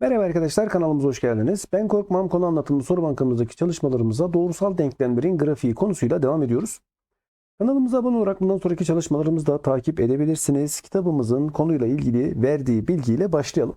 Merhaba arkadaşlar kanalımıza hoş geldiniz. Ben Korkmam konu anlatımlı soru bankamızdaki çalışmalarımıza doğrusal denklemlerin grafiği konusuyla devam ediyoruz. Kanalımıza abone olarak bundan sonraki çalışmalarımızı da takip edebilirsiniz. Kitabımızın konuyla ilgili verdiği bilgiyle başlayalım.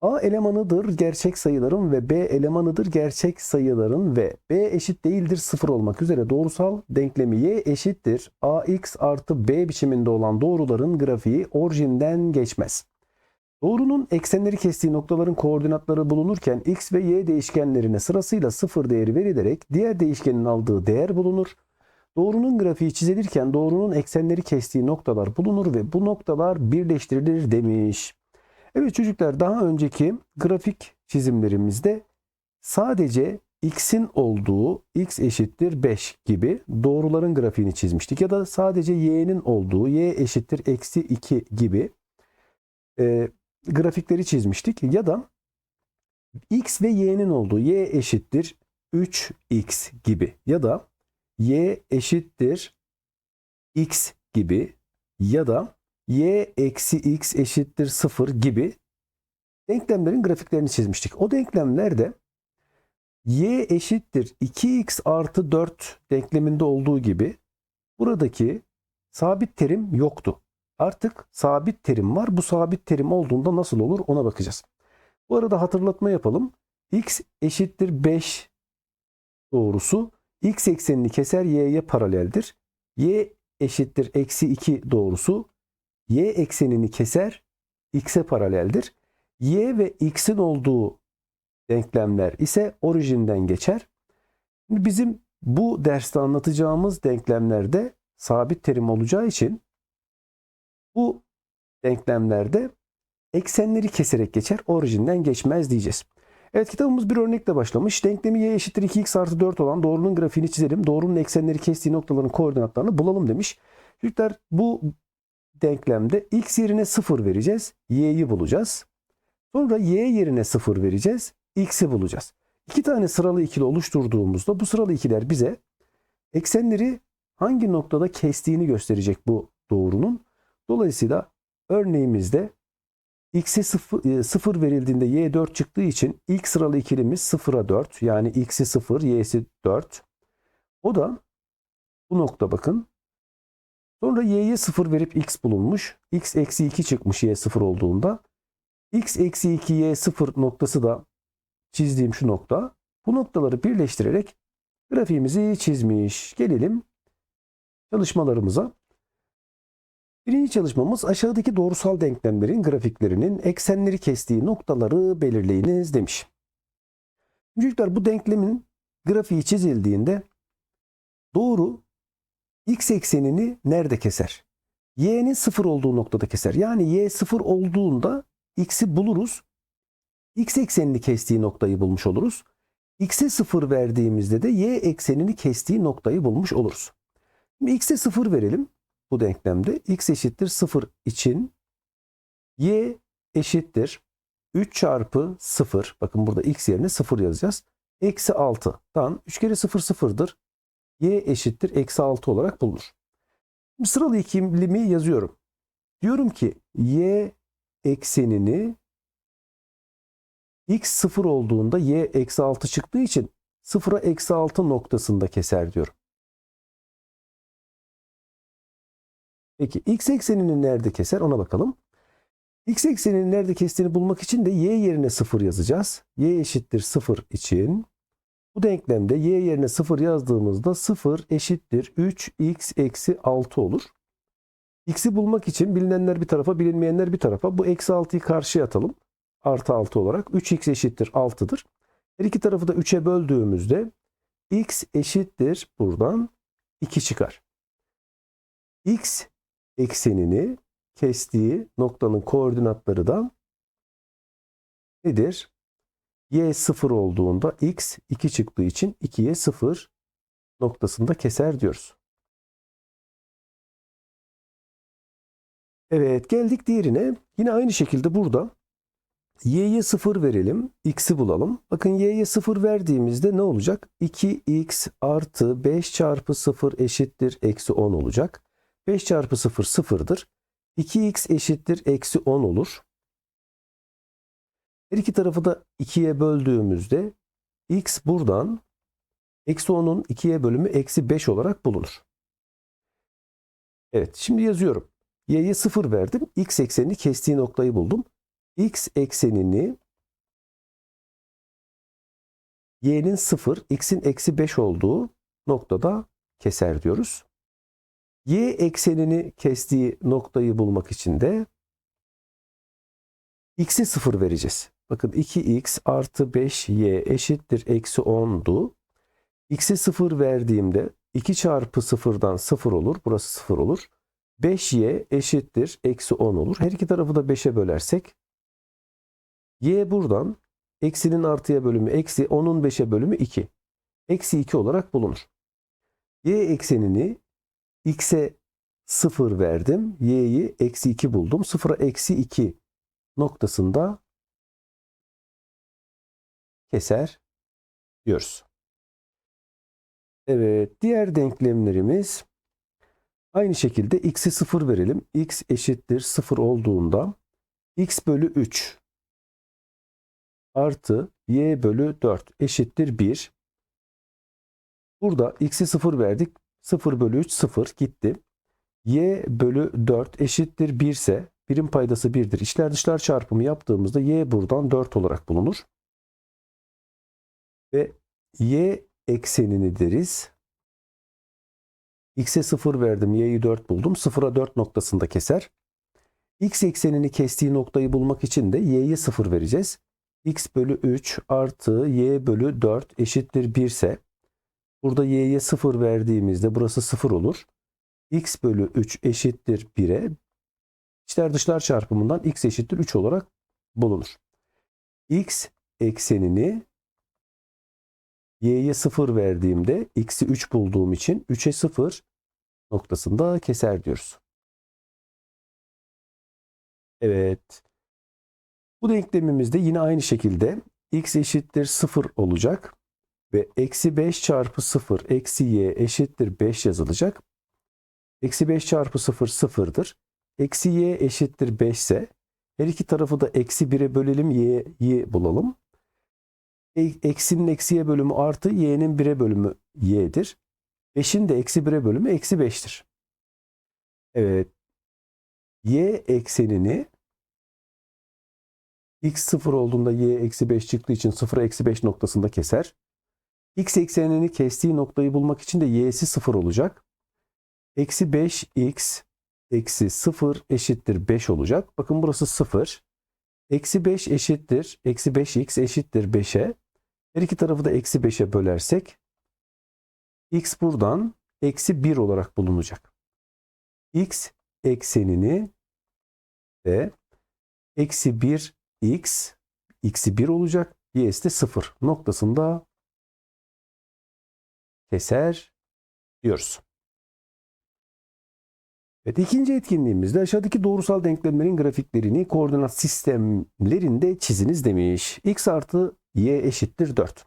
A elemanıdır gerçek sayıların ve B elemanıdır gerçek sayıların ve B eşit değildir sıfır olmak üzere doğrusal denklemi y eşittir ax artı b biçiminde olan doğruların grafiği orijinden geçmez. Doğrunun eksenleri kestiği noktaların koordinatları bulunurken x ve y değişkenlerine sırasıyla sıfır değeri verilerek diğer değişkenin aldığı değer bulunur. Doğrunun grafiği çizilirken doğrunun eksenleri kestiği noktalar bulunur ve bu noktalar birleştirilir demiş. Evet çocuklar daha önceki grafik çizimlerimizde sadece x'in olduğu x eşittir 5 gibi doğruların grafiğini çizmiştik. Ya da sadece y'nin olduğu y eşittir eksi 2 gibi grafikleri çizmiştik. Ya da x ve y'nin olduğu y eşittir 3x gibi ya da y eşittir x gibi ya da y eksi x eşittir 0 gibi denklemlerin grafiklerini çizmiştik. O denklemlerde y eşittir 2x artı 4 denkleminde olduğu gibi buradaki sabit terim yoktu. Artık sabit terim var. Bu sabit terim olduğunda nasıl olur ona bakacağız. Bu arada hatırlatma yapalım. x eşittir 5 doğrusu x eksenini keser y'ye paraleldir. y eşittir eksi 2 doğrusu y eksenini keser x'e paraleldir. y ve x'in olduğu denklemler ise orijinden geçer. Şimdi bizim bu derste anlatacağımız denklemlerde sabit terim olacağı için bu denklemlerde eksenleri keserek geçer, orijinden geçmez diyeceğiz. Evet kitabımız bir örnekle başlamış. Denklemi y eşittir 2x artı 4 olan doğrunun grafiğini çizelim. Doğrunun eksenleri kestiği noktaların koordinatlarını bulalım demiş. Çocuklar bu denklemde x yerine 0 vereceğiz. y'yi bulacağız. Sonra y yerine 0 vereceğiz. x'i bulacağız. İki tane sıralı ikili oluşturduğumuzda bu sıralı ikiler bize eksenleri hangi noktada kestiğini gösterecek bu doğrunun. Dolayısıyla örneğimizde x'e 0, 0 verildiğinde y 4 çıktığı için ilk sıralı ikilimiz 0'a 4 yani x'i 0 y'si 4. O da bu nokta bakın. Sonra y'ye 0 verip x bulunmuş. x eksi 2 çıkmış y 0 olduğunda. x eksi 2 y 0 noktası da çizdiğim şu nokta. Bu noktaları birleştirerek grafiğimizi çizmiş. Gelelim çalışmalarımıza. Birinci çalışmamız aşağıdaki doğrusal denklemlerin grafiklerinin eksenleri kestiği noktaları belirleyiniz demiş. Çocuklar bu denklemin grafiği çizildiğinde doğru x eksenini nerede keser? y'nin sıfır olduğu noktada keser. Yani y sıfır olduğunda x'i buluruz. x eksenini kestiği noktayı bulmuş oluruz. x'e sıfır verdiğimizde de y eksenini kestiği noktayı bulmuş oluruz. Şimdi x'e sıfır verelim bu denklemde x eşittir 0 için y eşittir 3 çarpı 0. Bakın burada x yerine 0 yazacağız. Eksi 6'dan 3 kere 0 sıfırdır. y eşittir eksi 6 olarak bulunur. Şimdi sıralı ikilimi yazıyorum. Diyorum ki y eksenini x 0 olduğunda y eksi 6 çıktığı için 0'a eksi 6 noktasında keser diyorum. Peki x eksenini nerede keser ona bakalım. X eksenini nerede kestiğini bulmak için de y yerine 0 yazacağız. y eşittir 0 için bu denklemde y yerine 0 yazdığımızda 0 eşittir 3x eksi 6 olur. X'i bulmak için bilinenler bir tarafa bilinmeyenler bir tarafa bu eksi 6'yı karşıya atalım. Artı 6 olarak 3x eşittir 6'dır. Her iki tarafı da 3'e böldüğümüzde x eşittir buradan 2 çıkar. x eksenini kestiği noktanın koordinatları da nedir? y 0 olduğunda x 2 çıktığı için 2'ye 0 noktasında keser diyoruz. Evet geldik diğerine. Yine aynı şekilde burada y'ye 0 verelim. x'i bulalım. Bakın y'ye 0 verdiğimizde ne olacak? 2x artı 5 çarpı 0 eşittir eksi 10 olacak. 5 çarpı 0 sıfırdır. 2x eşittir eksi 10 olur. Her iki tarafı da 2'ye böldüğümüzde x buradan eksi 10'un 2'ye bölümü eksi 5 olarak bulunur. Evet şimdi yazıyorum. y'ye 0 verdim. x eksenini kestiği noktayı buldum. x eksenini y'nin 0, x'in eksi 5 olduğu noktada keser diyoruz. Y eksenini kestiği noktayı bulmak için de x'i 0 vereceğiz. Bakın 2x artı 5y eşittir eksi 10'du. x'i 0 verdiğimde 2 çarpı 0'dan 0 olur. Burası 0 olur. 5y eşittir eksi 10 olur. Her iki tarafı da 5'e bölersek y buradan eksinin artıya bölümü eksi 10'un 5'e bölümü 2. Eksi 2 olarak bulunur. y eksenini x'e 0 verdim. y'yi eksi 2 buldum. 0'a eksi 2 noktasında keser diyoruz. Evet, diğer denklemlerimiz aynı şekilde x'i 0 verelim. x eşittir 0 olduğunda x bölü 3 artı y bölü 4 eşittir 1. Burada x'i 0 verdik. 0 bölü 3 0 gitti. y bölü 4 eşittir 1 ise birim paydası 1'dir. İçler dışlar çarpımı yaptığımızda y buradan 4 olarak bulunur. Ve y eksenini deriz. x'e 0 verdim, y'yi 4 buldum. 0'a 4 noktasında keser. x eksenini kestiği noktayı bulmak için de y'ye 0 vereceğiz. x bölü 3 artı y bölü 4 eşittir 1 ise burada y'ye 0 verdiğimizde burası 0 olur. x bölü 3 eşittir 1'e içler dışlar çarpımından x eşittir 3 olarak bulunur. x eksenini y'ye 0 verdiğimde x'i 3 bulduğum için 3'e 0 noktasında keser diyoruz. Evet. Bu denklemimizde yine aynı şekilde x eşittir 0 olacak ve eksi 5 çarpı 0 eksi y eşittir 5 yazılacak. Eksi 5 çarpı 0 sıfırdır. Eksi y eşittir 5 ise her iki tarafı da eksi 1'e bölelim y'yi bulalım. E, eksinin eksiye bölümü artı y'nin 1'e bölümü y'dir. 5'in de eksi 1'e bölümü eksi 5'tir. Evet. y eksenini x 0 olduğunda y eksi 5 çıktığı için 0'a eksi 5 noktasında keser. X eksenini kestiği noktayı bulmak için de y'si 0 olacak. Eksi 5x eksi 0 eşittir 5 olacak. Bakın burası 0. Eksi 5 eşittir. Eksi 5x eşittir 5'e. Her iki tarafı da eksi 5'e bölersek x buradan eksi 1 olarak bulunacak. x eksenini de eksi 1 x x'i 1 olacak. y'si de 0 noktasında keser diyoruz. Evet, ikinci etkinliğimizde aşağıdaki doğrusal denklemlerin grafiklerini koordinat sistemlerinde çiziniz demiş. x artı y eşittir 4.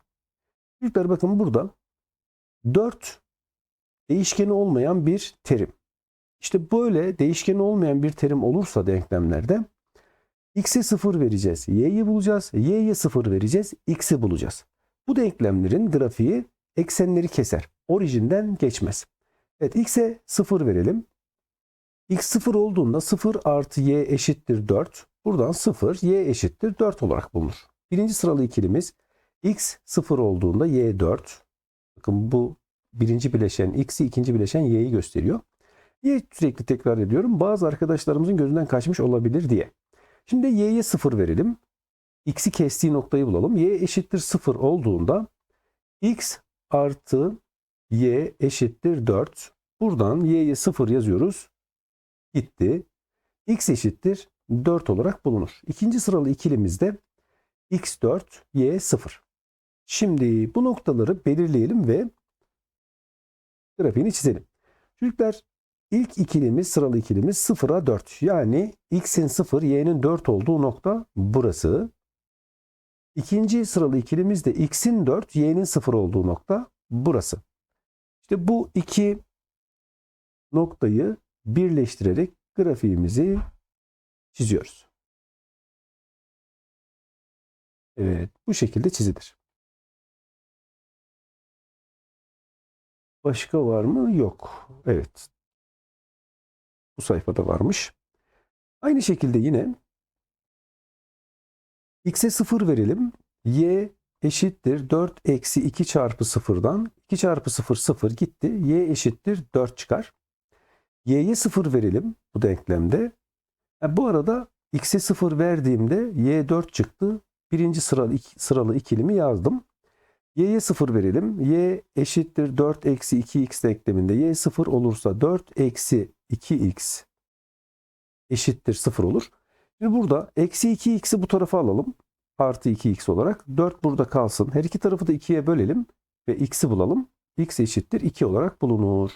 Çocuklar bakın burada 4 değişkeni olmayan bir terim. İşte böyle değişkeni olmayan bir terim olursa denklemlerde x'e 0 vereceğiz, y'yi bulacağız, y'ye 0 vereceğiz, x'i bulacağız. Bu denklemlerin grafiği eksenleri keser. Orijinden geçmez. Evet x'e 0 verelim. x 0 olduğunda 0 artı y eşittir 4. Buradan 0 y eşittir 4 olarak bulunur. Birinci sıralı ikilimiz x 0 olduğunda y 4. Bakın bu birinci bileşen x'i ikinci bileşen y'yi gösteriyor. Niye sürekli tekrar ediyorum? Bazı arkadaşlarımızın gözünden kaçmış olabilir diye. Şimdi y'ye 0 verelim. x'i kestiği noktayı bulalım. y eşittir 0 olduğunda x artı y eşittir 4. Buradan y'ye 0 yazıyoruz. Gitti. x eşittir 4 olarak bulunur. İkinci sıralı ikilimizde x4, y0. Şimdi bu noktaları belirleyelim ve grafiğini çizelim. Çocuklar ilk ikilimiz, sıralı ikilimiz 0'a 4. Yani x'in 0, y'nin 4 olduğu nokta burası. İkinci sıralı ikilimiz de x'in 4, y'nin 0 olduğu nokta burası. İşte bu iki noktayı birleştirerek grafiğimizi çiziyoruz. Evet, bu şekilde çizilir. Başka var mı? Yok. Evet. Bu sayfada varmış. Aynı şekilde yine x'e 0 verelim. y eşittir 4 eksi 2 çarpı 0'dan 2 çarpı 0 0 gitti. y eşittir 4 çıkar. y'ye 0 verelim bu denklemde. Ha, bu arada x'e 0 verdiğimde y 4 çıktı. Birinci sıralı, sıralı ikilimi yazdım. y'ye 0 verelim. y eşittir 4 eksi 2x denkleminde y 0 olursa 4 eksi 2x eşittir 0 olur. Şimdi burada eksi 2x'i bu tarafa alalım. Artı 2x olarak. 4 burada kalsın. Her iki tarafı da 2'ye bölelim. Ve x'i bulalım. x eşittir 2 olarak bulunur.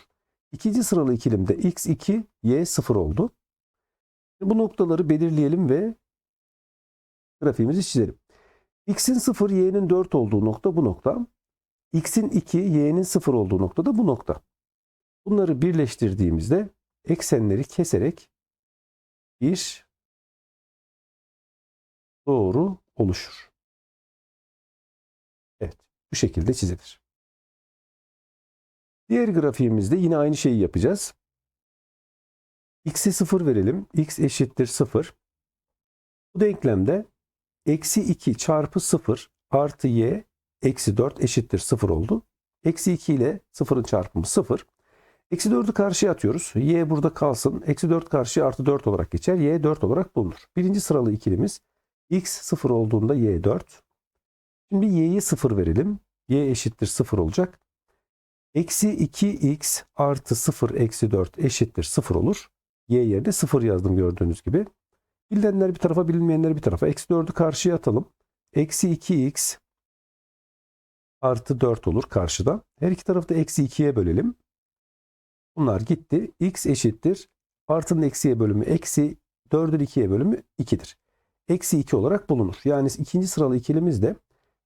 İkinci sıralı ikilimde x 2, y 0 oldu. Bu noktaları belirleyelim ve grafiğimizi çizelim. x'in 0, y'nin 4 olduğu nokta bu nokta. x'in 2, y'nin 0 olduğu nokta da bu nokta. Bunları birleştirdiğimizde eksenleri keserek bir doğru oluşur. Evet, bu şekilde çizilir. Diğer grafiğimizde yine aynı şeyi yapacağız. x'e 0 verelim. x eşittir 0. Bu denklemde eksi 2 çarpı 0 artı y eksi 4 eşittir 0 oldu. Eksi 2 ile 0'ın çarpımı 0. Eksi 4'ü karşıya atıyoruz. Y burada kalsın. Eksi 4 karşıya artı 4 olarak geçer. Y 4 olarak bulunur. Birinci sıralı ikilimiz x 0 olduğunda y 4. Şimdi y'ye 0 verelim. y eşittir 0 olacak. Eksi 2x artı 0 eksi 4 eşittir 0 olur. y yerine 0 yazdım gördüğünüz gibi. Bilinenler bir tarafa bilinmeyenler bir tarafa. Eksi 4'ü karşıya atalım. Eksi 2x artı 4 olur karşıda. Her iki tarafı da eksi 2'ye bölelim. Bunlar gitti. x eşittir. Artının eksiye bölümü eksi 4'ün 2'ye bölümü 2'dir. Eksi 2 olarak bulunur. Yani ikinci sıralı ikilimizde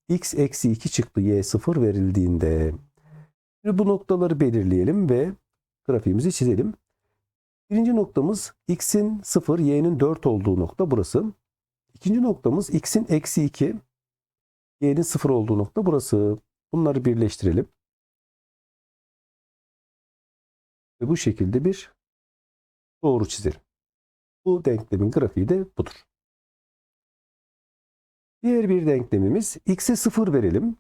x eksi 2 çıktı y 0 verildiğinde. Şimdi bu noktaları belirleyelim ve grafiğimizi çizelim. Birinci noktamız x'in 0, y'nin 4 olduğu nokta burası. İkinci noktamız x'in eksi 2, y'nin 0 olduğu nokta burası. Bunları birleştirelim. Ve bu şekilde bir doğru çizelim. Bu denklemin grafiği de budur. Diğer bir denklemimiz x'e 0 verelim.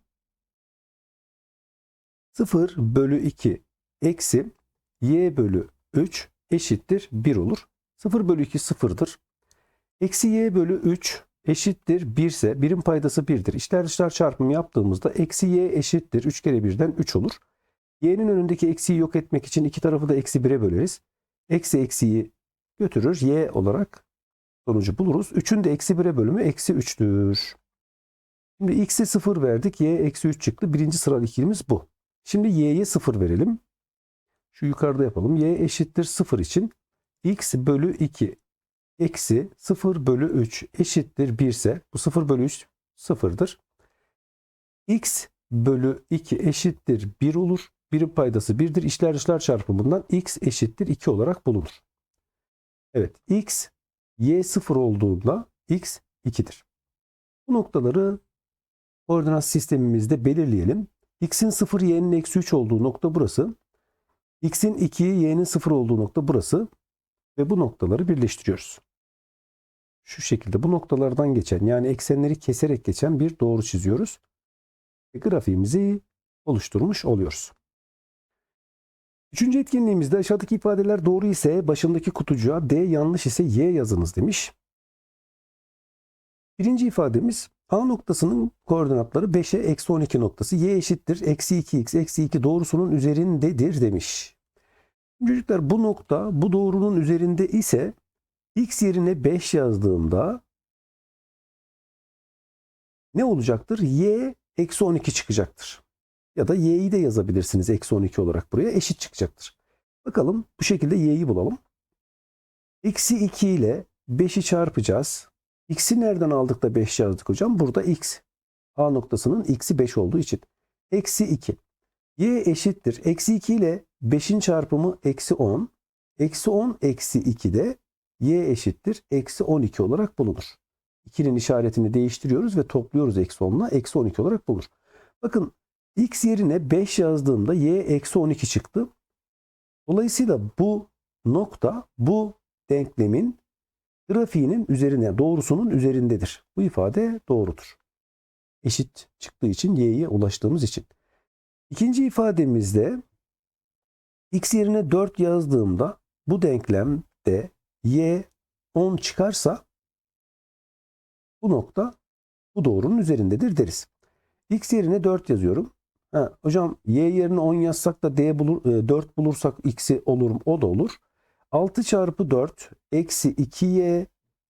0 bölü 2 eksi y bölü 3 eşittir 1 olur. 0 bölü 2 sıfırdır. Eksi y bölü 3 eşittir 1 ise birim paydası 1'dir. İçler dışlar çarpımı yaptığımızda eksi y eşittir 3 kere 1'den 3 olur. y'nin önündeki eksiği yok etmek için iki tarafı da eksi 1'e böleriz. Eksi eksiği götürür y olarak sonucu buluruz. 3'ün de eksi 1'e bölümü eksi 3'tür. Şimdi x'e 0 verdik. y eksi 3 çıktı. Birinci sıralı ikilimiz bu. Şimdi y'ye 0 verelim. Şu yukarıda yapalım. y eşittir 0 için x bölü 2 eksi 0 bölü 3 eşittir 1 ise bu 0 bölü 3 sıfırdır. x bölü 2 eşittir 1 olur. Birim paydası 1'dir. İşler dışlar çarpımından x eşittir 2 olarak bulunur. Evet x y 0 olduğunda x 2'dir. Bu noktaları koordinat sistemimizde belirleyelim. x'in 0 y'nin eksi 3 olduğu nokta burası. x'in 2 y'nin 0 olduğu nokta burası. Ve bu noktaları birleştiriyoruz. Şu şekilde bu noktalardan geçen yani eksenleri keserek geçen bir doğru çiziyoruz. Ve grafiğimizi oluşturmuş oluyoruz. Üçüncü etkinliğimizde aşağıdaki ifadeler doğru ise başındaki kutucuğa D yanlış ise Y yazınız demiş. Birinci ifademiz A noktasının koordinatları 5'e eksi 12 noktası y eşittir eksi 2x eksi 2 doğrusunun üzerindedir demiş. Çocuklar bu nokta bu doğrunun üzerinde ise x yerine 5 yazdığımda ne olacaktır? y eksi 12 çıkacaktır. Ya da y'yi de yazabilirsiniz eksi 12 olarak buraya eşit çıkacaktır. Bakalım bu şekilde y'yi bulalım. Eksi 2 ile 5'i çarpacağız. X'i nereden aldık da 5 yazdık hocam? Burada x. A noktasının x'i 5 olduğu için. Eksi 2. Y eşittir. Eksi 2 ile 5'in çarpımı eksi 10. Eksi 10 eksi 2 de y eşittir. Eksi 12 olarak bulunur. 2'nin işaretini değiştiriyoruz ve topluyoruz eksi 10'la. Eksi 12 olarak bulur. Bakın x yerine 5 yazdığımda y eksi 12 çıktı. Dolayısıyla bu nokta bu denklemin grafiğinin üzerine, doğrusunun üzerindedir. Bu ifade doğrudur. Eşit çıktığı için y'ye ulaştığımız için. İkinci ifademizde x yerine 4 yazdığımda bu denklemde y 10 çıkarsa bu nokta bu doğrunun üzerindedir deriz. x yerine 4 yazıyorum. Ha, hocam y yerine 10 yazsak da d bulur, e, 4 bulursak x'i olur? O da olur. 6 çarpı 4 eksi 2y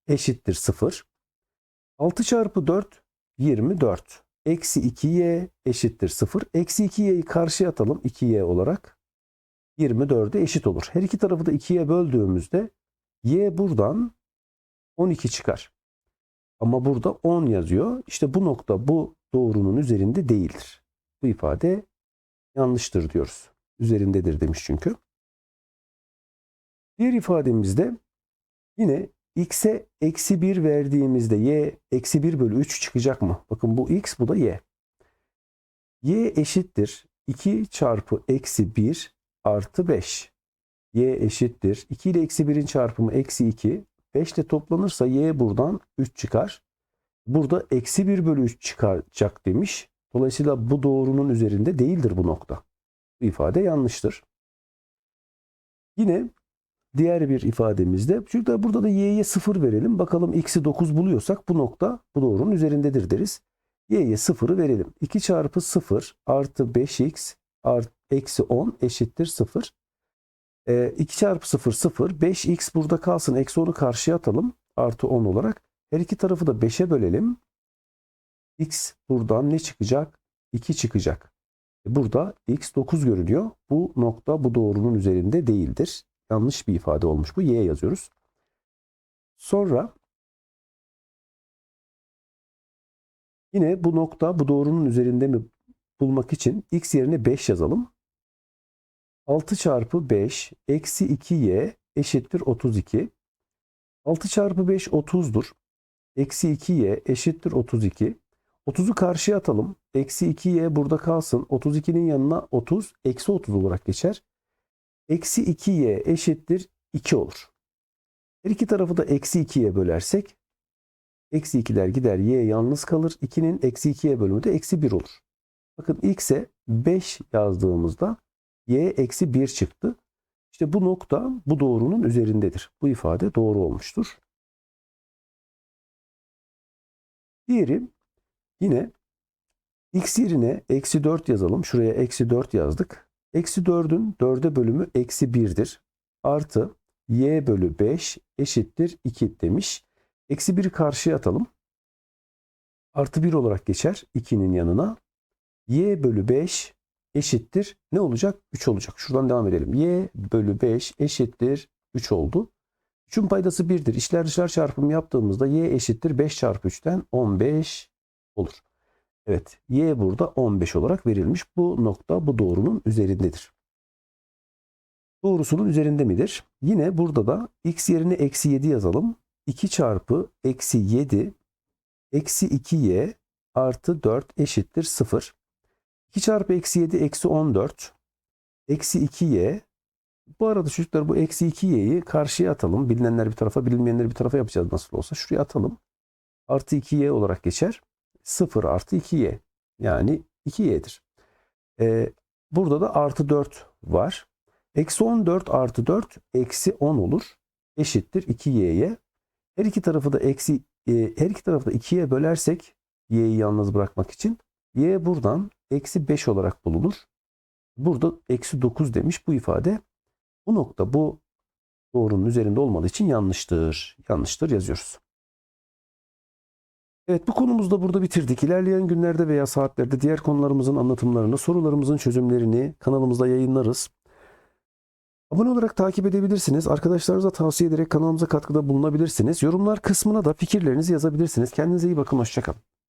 eşittir 0. 6 çarpı 4 24. Eksi 2y eşittir 0. Eksi 2y'yi karşıya atalım 2y olarak. 24'e eşit olur. Her iki tarafı da 2'ye böldüğümüzde y buradan 12 çıkar. Ama burada 10 yazıyor. İşte bu nokta bu doğrunun üzerinde değildir. Bu ifade yanlıştır diyoruz. Üzerindedir demiş çünkü. Diğer ifademizde yine x'e eksi 1 verdiğimizde y eksi 1 bölü 3 çıkacak mı? Bakın bu x bu da y. y eşittir 2 çarpı eksi 1 artı 5. y eşittir 2 ile eksi 1'in çarpımı eksi 2. 5 ile toplanırsa y buradan 3 çıkar. Burada eksi 1 bölü 3 çıkacak demiş. Dolayısıyla bu doğrunun üzerinde değildir bu nokta. Bu ifade yanlıştır. Yine diğer bir ifademizde çocuklar burada da y'ye 0 verelim. Bakalım x'i 9 buluyorsak bu nokta bu doğrunun üzerindedir deriz. y'ye 0'ı verelim. 2 çarpı 0 artı 5x artı eksi 10 eşittir 0. Ee, 2 çarpı 0 0. 5x burada kalsın. Eksi 10'u karşıya atalım. Artı 10 olarak. Her iki tarafı da 5'e bölelim. X buradan ne çıkacak? 2 çıkacak. Burada x 9 görünüyor. Bu nokta bu doğrunun üzerinde değildir. Yanlış bir ifade olmuş bu. Y yazıyoruz. Sonra yine bu nokta bu doğrunun üzerinde mi bulmak için x yerine 5 yazalım. 6 çarpı 5 eksi 2y eşittir 32. 6 çarpı 5 30'dur. Eksi 2y eşittir 32. 30'u karşıya atalım. Eksi 2y burada kalsın. 32'nin yanına 30 eksi 30 olarak geçer. Eksi 2y eşittir 2 olur. Her iki tarafı da eksi 2'ye bölersek eksi 2'ler gider y yalnız kalır. 2'nin eksi 2'ye bölümü de eksi 1 olur. Bakın x'e 5 yazdığımızda y eksi 1 çıktı. İşte bu nokta bu doğrunun üzerindedir. Bu ifade doğru olmuştur. Diğeri yine x yerine eksi 4 yazalım. Şuraya eksi 4 yazdık. Eksi 4'ün 4'e bölümü eksi 1'dir. Artı y bölü 5 eşittir 2 demiş. Eksi 1'i karşıya atalım. Artı 1 olarak geçer 2'nin yanına. y bölü 5 eşittir ne olacak? 3 olacak. Şuradan devam edelim. y bölü 5 eşittir 3 oldu. 3'ün paydası 1'dir. İçler dışlar çarpımı yaptığımızda y eşittir 5 çarpı 3'ten 15 olur. Evet y burada 15 olarak verilmiş. Bu nokta bu doğrunun üzerindedir. Doğrusunun üzerinde midir? Yine burada da x yerine eksi 7 yazalım. 2 çarpı eksi 7 eksi 2y artı 4 eşittir 0. 2 çarpı eksi 7 eksi 14 eksi 2y bu arada çocuklar bu eksi 2y'yi karşıya atalım. Bilinenler bir tarafa bilinmeyenleri bir tarafa yapacağız nasıl olsa. Şuraya atalım. Artı 2y olarak geçer. 0 artı 2y yani 2y'dir. Ee, burada da artı 4 var. Eksi 14 artı 4 eksi 10 olur. Eşittir 2y'ye. Her iki tarafı da eksi e, her iki tarafı da 2'ye bölersek y'yi yalnız bırakmak için y buradan eksi 5 olarak bulunur. Burada eksi 9 demiş bu ifade. Bu nokta bu doğrunun üzerinde olmadığı için yanlıştır. Yanlıştır yazıyoruz. Evet bu konumuzda burada bitirdik. İlerleyen günlerde veya saatlerde diğer konularımızın anlatımlarını, sorularımızın çözümlerini kanalımızda yayınlarız. Abone olarak takip edebilirsiniz. Arkadaşlarınıza tavsiye ederek kanalımıza katkıda bulunabilirsiniz. Yorumlar kısmına da fikirlerinizi yazabilirsiniz. Kendinize iyi bakın. Hoşçakalın.